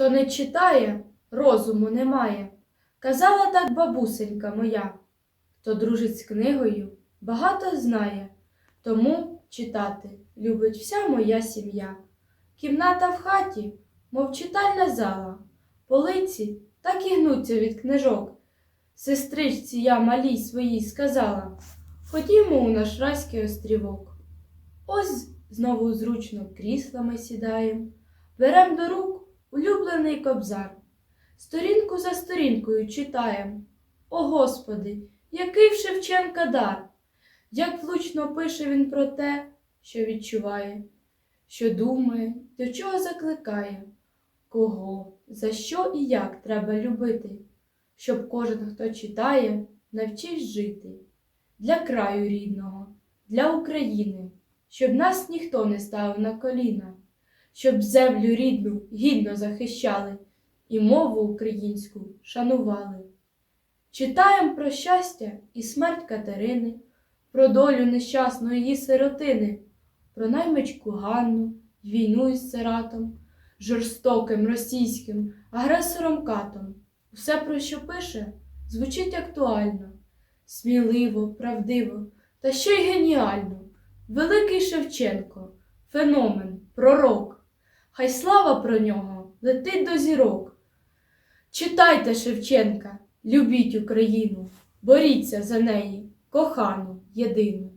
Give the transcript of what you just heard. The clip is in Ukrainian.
Хто не читає, розуму не має. Казала так бабусенька моя. Хто дружить з книгою, багато знає. Тому читати любить вся моя сім'я. Кімната в хаті, мов читальна зала, полиці так і гнуться від книжок. Сестричці я малій своїй сказала, ходімо у наш райський острівок. Ось знову зручно кріслами сідаєм, берем до рук улюблений кобзар, сторінку за сторінкою читаєм. О Господи, який в Шевченка дар! Як влучно пише він про те, що відчуває, що думає, до чого закликає, кого, за що і як треба любити, щоб кожен, хто читає, навчись жити для краю рідного, для України, щоб нас ніхто не ставив на коліна, щоб землю рідну гідно захищали і мову українську шанували. Читаєм про щастя і смерть Катерини, про долю нещасної її сиротини, про наймичку Ганну, війну із Саратом, жорстоким російським агресором катом. Усе, про що пише, звучить актуально, сміливо, правдиво та ще й геніально. Великий Шевченко, феномен, пророк. Хай слава про нього летить до зірок. Читайте Шевченка, любіть Україну, боріться за неї, кохану, єдину.